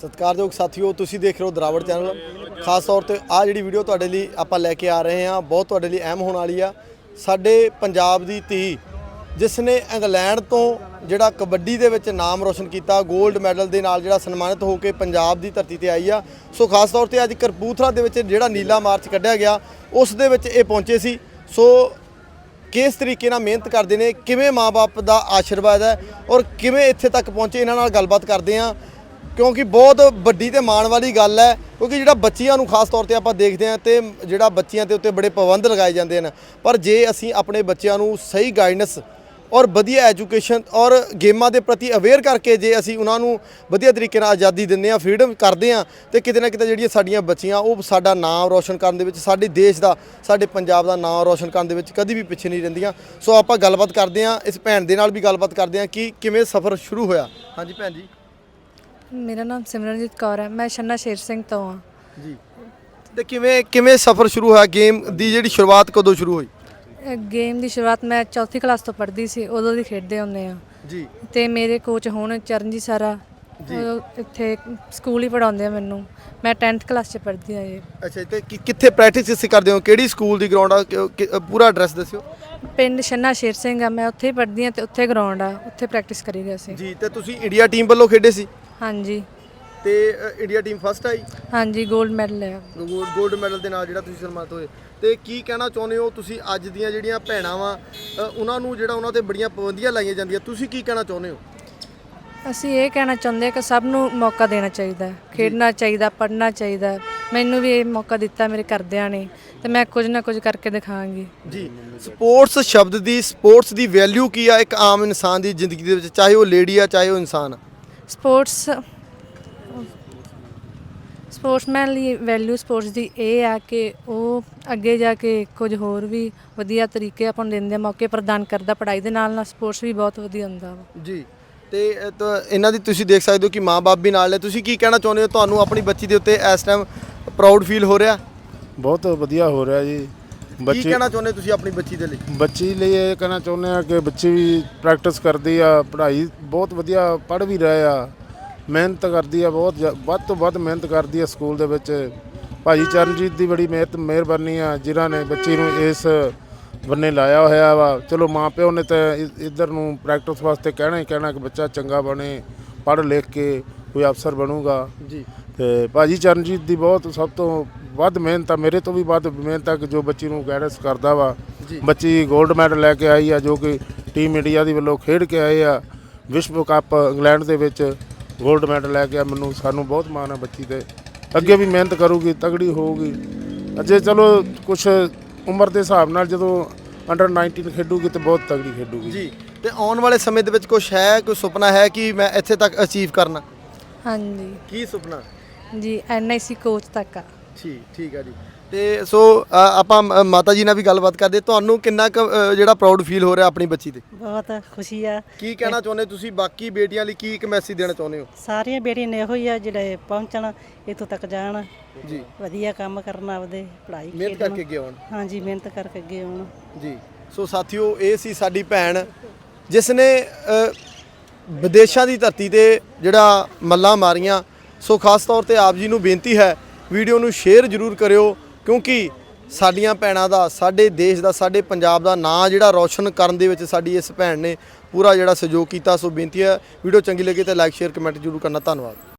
ਸਤਿਕਾਰਯੋਗ ਸਾਥੀਓ, ਤੁਸੀਂ ਦੇਖ ਰਹੇ ਹੋ ਦਰਾਵੜ ਚੈਨਲ। ਖਾਸ ਤੌਰ ਤੇ ਆ ਜਿਹੜੀ ਵੀਡੀਓ ਤੁਹਾਡੇ ਲਈ ਆਪਾਂ ਲੈ ਕੇ ਆ ਰਹੇ ਹਾਂ, ਬਹੁਤ ਤੁਹਾਡੇ ਲਈ ਅਹਿਮ ਹੋਣ ਵਾਲੀ ਆ। ਸਾਡੇ ਪੰਜਾਬ ਦੀ ਧੀ ਜਿਸ ਨੇ ਇੰਗਲੈਂਡ ਤੋਂ ਜਿਹੜਾ ਕਬੱਡੀ ਦੇ ਵਿੱਚ ਨਾਮ ਰੋਸ਼ਨ ਕੀਤਾ 골ਡ ਮੈਡਲ ਦੇ ਨਾਲ ਜਿਹੜਾ ਸਨਮਾਨਿਤ ਹੋ ਕੇ ਪੰਜਾਬ ਦੀ ਧਰਤੀ ਤੇ ਆਈ ਆ। ਸੋ ਖਾਸ ਤੌਰ ਤੇ ਅੱਜ ਕਰਪੂਥਲਾ ਦੇ ਵਿੱਚ ਜਿਹੜਾ ਨੀਲਾ ਮਾਰਚ ਕੱਢਿਆ ਗਿਆ, ਉਸ ਦੇ ਵਿੱਚ ਇਹ ਪਹੁੰਚੇ ਸੀ। ਸੋ ਕਿਸ ਤਰੀਕੇ ਨਾਲ ਮਿਹਨਤ ਕਰਦੇ ਨੇ, ਕਿਵੇਂ ਮਾਪੇ ਦਾ ਆਸ਼ੀਰਵਾਦ ਹੈ ਔਰ ਕਿਵੇਂ ਇੱਥੇ ਤੱਕ ਪਹੁੰਚੇ, ਇਹਨਾਂ ਨਾਲ ਗੱਲਬਾਤ ਕਰਦੇ ਹਾਂ। ਕਿਉਂਕਿ ਬਹੁਤ ਵੱਡੀ ਤੇ ਮਾਣ ਵਾਲੀ ਗੱਲ ਹੈ, ਕਿਉਂਕਿ ਜਿਹੜਾ ਬੱਚੀਆਂ ਨੂੰ ਖਾਸ ਤੌਰ ਤੇ ਆਪਾਂ ਦੇਖਦੇ ਹਾਂ ਤੇ ਜਿਹੜਾ ਬੱਚੀਆਂ ਦੇ ਉੱਤੇ ਬੜੇ ਪਾਬੰਦ ਲਗਾਏ ਜਾਂਦੇ ਹਨ। ਪਰ ਜੇ ਅਸੀਂ ਆਪਣੇ ਬੱਚਿਆਂ ਨੂੰ ਸਹੀ ਗਾਈਡੈਂਸ ਔਰ ਵਧੀਆ ਐਜੂਕੇਸ਼ਨ ਔਰ ਗੇਮਾਂ ਦੇ ਪ੍ਰਤੀ ਅਵੇਅਰ ਕਰਕੇ ਜੇ ਅਸੀਂ ਉਹਨਾਂ ਨੂੰ ਵਧੀਆ ਤਰੀਕੇ ਨਾਲ ਆਜ਼ਾਦੀ ਦਿੰਦੇ ਆ ਫਰੀडम ਕਰਦੇ ਆ ਤੇ ਕਿਤੇ ਨਾ ਕਿਤੇ ਜਿਹੜੀਆਂ ਸਾਡੀਆਂ ਬੱਚੀਆਂ, ਉਹ ਸਾਡਾ ਨਾਮ ਰੋਸ਼ਨ ਕਰਨ ਦੇ ਵਿੱਚ, ਸਾਡੇ ਦੇਸ਼ ਦਾ, ਸਾਡੇ ਪੰਜਾਬ ਦਾ ਨਾਮ ਰੋਸ਼ਨ ਕਰਨ ਦੇ ਵਿੱਚ ਕਦੀ ਵੀ ਪਿੱਛੇ ਨਹੀਂ ਰਹਿੰਦੀਆਂ। ਸੋ ਆਪਾਂ ਗੱਲਬਾਤ ਕਰਦੇ ਆ ਇਸ ਭੈਣ ਦੇ ਨਾਲ ਵੀ ਗੱਲਬਾਤ ਕਰਦੇ ਆ ਕਿ ਕਿਵੇਂ ਸਫ਼ਰ ਸ਼ੁਰੂ ਹੋਇਆ। ਹਾਂਜੀ ਭੈਣ ਜੀ। ਮੇਰਾ ਨਾਮ ਸਿਮਰਨਜੀਤ ਕੌਰ ਹੈ ਮੈਂ ਛੰਨਾ ਸ਼ੇਰ ਸਿੰਘ ਤੋਂ ਹਾਂ। ਜੀ। ਤੇ ਕਿਵੇਂ ਕਿਵੇਂ ਸਫ਼ਰ ਸ਼ੁਰੂ ਹੋਇਆ? ਗੇਮ ਦੀ ਜਿਹੜੀ ਸ਼ੁਰੂਆਤ ਕਦੋਂ ਸ਼ੁਰੂ ਹੋਈ? ਗੇਮ ਦੀ ਸ਼ੁਰੂਆਤ ਮੈਂ ਚੌਥੀ ਕਲਾਸ ਤੋਂ ਪੜ੍ਹਦੀ ਸੀ ਉਦੋਂ ਦੀ ਖੇਡਦੇ ਹੁੰਦੇ ਆ ਜੀ। ਤੇ ਮੇਰੇ ਕੋਚ ਹੁਣ ਚਰਨਜੀਤ ਸਾਰਾ ਉਹ ਇੱਥੇ ਸਕੂਲ ਹੀ ਪੜਾਉਂਦੇ ਆ ਮੈਨੂੰ। ਮੈਂ 10th ਕਲਾਸ 'ਚ ਪੜ੍ਹਦੀ ਆ ਜੀ ਅੱਛਾ ਤੇ ਕਿ- ਕਿੱਥੇ ਪ੍ਰੈਕਟਿਸ ਤੁਸੀਂ ਕਰਦੇ ਹੋ? ਕਿਹੜੀ ਸਕੂਲ ਦੀ ਗਰਾਊਂਡ ਆ? ਕਿ- ਕਿ- ਪੂਰਾ ਐਡਰੈਸ ਦੱਸਿਓ। ਪਿੰਡ ਛੰਨਾ ਸ਼ੇਰ ਸਿੰਘ ਆ ਮੈਂ ਉੱਥੇ ਹੀ ਪੜ੍ਹਦੀ ਆ ਤੇ ਉੱਥੇ ਗਰਾਊਂਡ ਆ ਉੱਥੇ ਪ੍ਰੈਕਟਿਸ ਕਰੀਦੀ ਅਸੀਂ ਜੀ ਤੇ ਤੁਸੀਂ ਇੰਡੀਆ ਟੀਮ ਵੱਲੋਂ ਖੇਡੇ ਸੀ? ਹਾਂਜੀ। ਤੇ ਅ, ਇੰਡੀਆ ਟੀਮ ਫਸਟ ਆਈ? ਹਾਂਜੀ 골ਡ ਮੈਡਲ ਹੈ। ਗੋਲਡ ਮੈਡਲ ਦੇ ਨਾਲ ਜਿਹੜਾ ਤੁਸੀਂ ਸਨਮਾਨਿਤ ਹੋਏ। ਤੇ ਕੀ ਕਹਿਣਾ ਚਾਹੁੰਦੇ ਹੋ ਤੁਸੀਂ ਅੱਜ ਦੀਆਂ ਜਿਹੜੀਆਂ ਭੈਣਾਂ ਵਾ ਉਹਨਾਂ ਨੂੰ ਜਿਹੜਾ ਉਹਨਾਂ ਤੇ ਬੜੀਆਂ ਪਾਬੰਦੀਆਂ ਲਾਈਆਂ ਜਾਂਦੀਆਂ ਤੁਸੀਂ ਕੀ ਕਹਿਣਾ ਚਾਹੁੰਦੇ ਹੋ? ਅਸੀਂ ਇਹ ਕਹਿਣਾ ਚਾਹੁੰਦੇ ਹਾਂ ਕਿ ਸਭ ਨੂੰ ਮੌਕਾ ਦੇਣਾ ਚਾਹੀਦਾ ਹੈ। ਖੇਡਣਾ ਚਾਹੀਦਾ ਪੜ੍ਹਨਾ ਚਾਹੀਦਾ ਹੈ। ਮੈਨੂੰ ਵੀ ਇਹ ਮੌਕਾ ਦਿੱਤਾ ਮੇਰੇ ਘਰਦਿਆਂ ਨੇ ਤੇ ਮੈਂ ਕੁਝ ਨਾ ਕੁਝ ਕਰਕੇ ਦਿਖਾਵਾਂਗੀ ਜੀ ਸਪੋਰਟਸ ਸ਼ਬਦ ਦੀ ਸਪੋਰਟਸ ਦੀ ਵੈਲਿਊ ਕੀ ਆ ਇੱਕ ਆਮ ਇਨਸਾਨ ਦੀ ਜ਼ਿੰਦਗੀ ਦੇ ਵਿੱਚ ਚਾਹੇ ਉਹ ਲੇਡੀ ਆ ਚਾਹੇ ਉਹ ਇਨਸਾਨ ਆ? ਸਪੋਰਟਸ ਸਪੋਰਟਸਮੈਨ ਲਈ ਵੈਲਿਊ ਸਪੋਰਟਸ ਦੀ ਇਹ ਆ ਕਿ ਉਹ ਅੱਗੇ ਜਾ ਕੇ ਕੁਝ ਹੋਰ ਵੀ ਵਧੀਆ ਤਰੀਕੇ ਆਪਾਂ ਨੂੰ ਦਿੰਦੇ ਮੌਕੇ ਪ੍ਰਦਾਨ ਕਰਦਾ ਪੜ੍ਹਾਈ ਦੇ ਨਾਲ ਨਾਲ ਸਪੋਰਟਸ ਵੀ ਬਹੁਤ ਵਧੀਆ ਹੁੰਦਾ ਵਾ। ਜੀ ਤੇ ਅ, ਤਾਂ ਇਹਨਾਂ ਦੀ ਤੁਸੀਂ ਦੇਖ ਸਕਦੇ ਹੋ ਕਿ ਮਾਂ-ਬਾਪ ਵੀ ਨਾਲ ਨੇ। ਤੁਸੀਂ ਕੀ ਕਹਿਣਾ ਚਾਹੁੰਦੇ ਹੋ? ਤੁਹਾਨੂੰ ਆਪਣੀ ਬੱਚੀ ਦੇ ਉੱਤੇ ਇਸ ਟਾਈਮ ਪ੍ਰਾਊਡ ਫੀਲ ਹੋ ਰਿਹਾ? ਬਹੁਤ ਵਧੀਆ ਹੋ ਰਿਹਾ ਜੀ। ਕੀ ਬੱਚੀ ਕਹਿਣਾ ਚਾਹੁੰਦੇ ਤੁਸੀਂ ਆਪਣੀ ਬੱਚੀ ਦੇ ਲਈ? ਬੱਚੀ ਲਈ ਇਹ ਕਹਿਣਾ ਚਾਹੁੰਦੇ ਆ ਕਿ ਬੱਚੀ ਵੀ ਪ੍ਰੈਕਟਿਸ ਕਰਦੀ ਆ ਪੜ੍ਹਾਈ ਬਹੁਤ ਵਧੀਆ ਪੜ੍ਹ ਵੀ ਰਹੇ ਆ। ਮਿਹਨਤ ਕਰਦੀ ਆ ਬਹੁਤ ਜ਼ਿਆ- ਵੱਧ ਤੋਂ ਵੱਧ ਮਿਹਨਤ ਕਰਦੀ ਆ ਸਕੂਲ ਦੇ ਵਿੱਚ। ਭਾਜੀ ਚਰਨਜੀਤ ਦੀ ਬੜੀ ਮਿਹਨਤ ਮਿਹਰਬਾਨੀ ਆ ਜਿਨ੍ਹਾਂ ਨੇ ਬੱਚੀ ਨੂੰ ਇਸ ਬੰਨੇ ਲਾਇਆ ਹੋਇਆ ਵਾ। ਚਲੋ ਮਾਂ ਪਿਓ ਨੇ ਤਾਂ ਇ- ਇੱਧਰ ਨੂੰ ਪ੍ਰੈਕਟਿਸ ਵਾਸਤੇ ਕਹਿਣਾ ਹੀ ਕਹਿਣਾ ਕਿ ਬੱਚਾ ਚੰਗਾ ਬਣੇ ਪੜ੍ਹ ਲਿਖ ਕੇ ਕੋਈ ਅਫਸਰ ਬਣੂਗਾ। ਜੀ। ਤੇ ਭਾਜੀ ਚਰਨਜੀਤ ਦੀ ਬਹੁਤ ਸਭ ਤੋਂ ਵੱਧ ਮਿਹਨਤ ਆ ਮੇਰੇ ਤੋਂ ਵੀ ਵੱਧ ਮਿਹਨਤ ਆ ਕਿ ਜੋ ਬੱਚੀ ਨੂੰ ਗਾਈਡੈਂਸ ਕਰਦਾ ਵਾ। ਬੱਚੀ 골ਡ ਮੈਡਲ ਲੈ ਕੇ ਆਈ ਆ ਜੋ ਕਿ ਟੀਮ ਇੰਡੀਆ ਦੀ ਵੱਲੋਂ ਖੇਡ ਕੇ ਆਏ ਆ ਵਿਸ਼ਵ ਕੱਪ ਇੰਗਲੈਂਡ ਦੇ ਵਿੱਚ 골ਡ ਮੈਡਲ ਲੈ ਕੇ ਆ ਮੈਨੂੰ ਸਾਨੂੰ ਬਹੁਤ ਮਾਣ ਆ ਬੱਚੀ ਤੇ। ਅੱਗੇ ਵੀ ਮਿਹਨਤ ਕਰੂਗੀ ਤਗੜੀ ਹੋਊਗੀ। ਅਜੇ ਚਲੋ ਕੁਝ ਉਮਰ ਦੇ ਹਿਸਾਬ ਨਾਲ ਜਦੋਂ ਅੰਡਰ 19 ਖੇਡੂਗੀ ਤੇ ਬਹੁਤ ਤਗੜੀ ਖੇਡੂਗੀ। ਜੀ ਤੇ ਆਉਣ ਵਾਲੇ ਸਮੇਂ ਦੇ ਵਿੱਚ ਕੁਝ ਹੈ ਕੋਈ ਸੁਪਨਾ ਹੈ ਕਿ ਮੈਂ ਇੱਥੇ ਤੱਕ ਅਚੀਵ ਕਰਨਾ? ਹਾਂਜੀ। ਕੀ ਸੁਪਨਾ? ਜੀ ਐਨਆਈਸੀ ਕੋਚ ਤੱਕ ਆ। ਠੀਕ ਠੀਕ ਆ ਜੀ। ਤੇ ਸੋ ਅ, ਆਪਾਂ ਮ- ਮਾਤਾ ਜੀ ਨਾਲ ਵੀ ਗੱਲਬਾਤ ਕਰਦੇ। ਤੁਹਾਨੂੰ ਕਿੰਨਾ ਕੁ, ਅ, ਜਿਹੜਾ ਪ੍ਰਾਊਡ ਫੀਲ ਹੋ ਰਿਹਾ ਆਪਣੀ ਬੱਚੀ ਤੇ? ਬਹੁਤ ਖੁਸ਼ੀ ਆ। ਕੀ ਕਹਿਣਾ ਚਾਹੁੰਦੇ ਤੁਸੀਂ? ਬਾਕੀ ਬੇਟੀਆਂ ਲਈ ਕੀ ਇੱਕ ਮੈਸੇਜ ਦੇਣਾ ਚਾਹੁੰਦੇ ਹੋ? ਸਾਰੀਆਂ ਬੇੜੀਆਂ ਨੇ ਇਹੋ ਹੀ ਆ ਜਿਹੜੇ ਪਹੁੰਚਣ ਇੱਥੋਂ ਤੱਕ ਜਾਣ। ਜੀ। ਵਧੀਆ ਕੰਮ ਕਰਨ ਆਪਦੇ ਪੜ੍ਹਾਈ ਮਿਹਨਤ ਖੇਡਣ। ਕਰਕੇ ਅੱਗੇ ਆਉਣ। ਹਾਂਜੀ ਮਿਹਨਤ ਕਰਕੇ ਅੱਗੇ ਆਉਣ। ਜੀ। ਸੋ ਸਾਥੀਓ ਇਹ ਸੀ ਸਾਡੀ ਭੈਣ ਜਿਸ ਨੇ ਅ, ਵਿਦੇਸ਼ਾਂ ਦੀ ਧਰਤੀ ਤੇ ਜਿਹੜਾ ਮੱਲਾਂ ਮਾਰੀਆਂ। ਸੋ ਖਾਸ ਤੌਰ ਤੇ ਆਪ ਜੀ ਨੂੰ ਬੇਨਤੀ ਹੈ ਵੀਡੀਓ ਨੂੰ ਸ਼ੇਅਰ ਜ਼ਰੂਰ ਕਰਿਓ, ਕਿਉਂਕਿ ਸਾਡੀਆਂ ਭੈਣਾਂ ਦਾ, ਸਾਡੇ ਦੇਸ਼ ਦਾ, ਸਾਡੇ ਪੰਜਾਬ ਦਾ ਨਾਂ ਜਿਹੜਾ ਰੌਸ਼ਨ ਕਰਨ ਦੇ ਵਿੱਚ ਸਾਡੀ ਇਸ ਭੈਣ ਨੇ ਪੂਰਾ ਜਿਹੜਾ ਸਹਿਯੋਗ ਕੀਤਾ। ਸੋ ਬੇਨਤੀ ਹੈ, ਵੀਡੀਓ ਚੰਗੀ ਲੱਗੇ ਤਾਂ ਲਾਈਕ ਸ਼ੇਅਰ ਕਮੈਂਟ ਜ਼ਰੂਰ ਕਰਨਾ। ਧੰਨਵਾਦ।